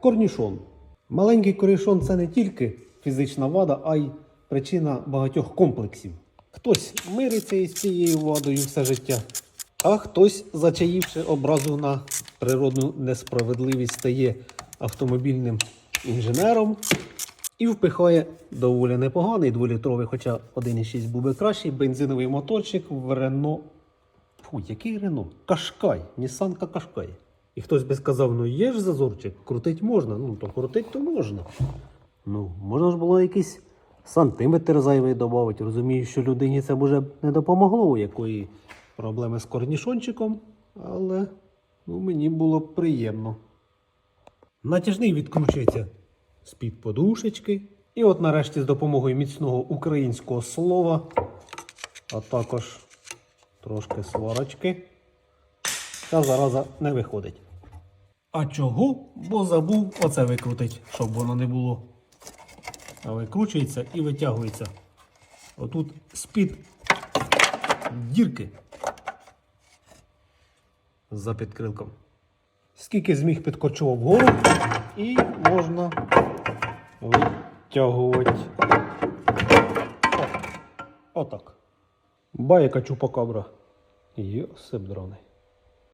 Корнішон. Маленький корнішон це не тільки фізична вада, а й причина багатьох комплексів. Хтось мириться із цією вадою все життя, а хтось, зачаївши образу на природну несправедливість, стає автомобільним інженером і впихає доволі непоганий дволітровий, хоча 1,6 був би кращий, бензиновий моторчик в Рено. Фу, який Рено? Кашкай, Нісанка Кашкай. І хтось би сказав, ну є ж зазорчик, крутить можна. Ну, то крутить то можна. Ну, можна ж було якийсь сантиметр зайвий додати. Розумію, що людині це б не допомогло, у якої проблеми з корнішончиком, але ну, мені було б приємно. Натяжний відкручується з-під подушечки. І от нарешті з допомогою міцного українського слова, а також трошки сварочки, ця зараза не виходить. А чого? Бо забув оце викрутить, щоб воно не було. А викручується і витягується. Отут з-під дірки за підкрилком. Скільки зміг підкочував вгору і можна витягувати. Отак. Байка чупакабра. Йосип дрони.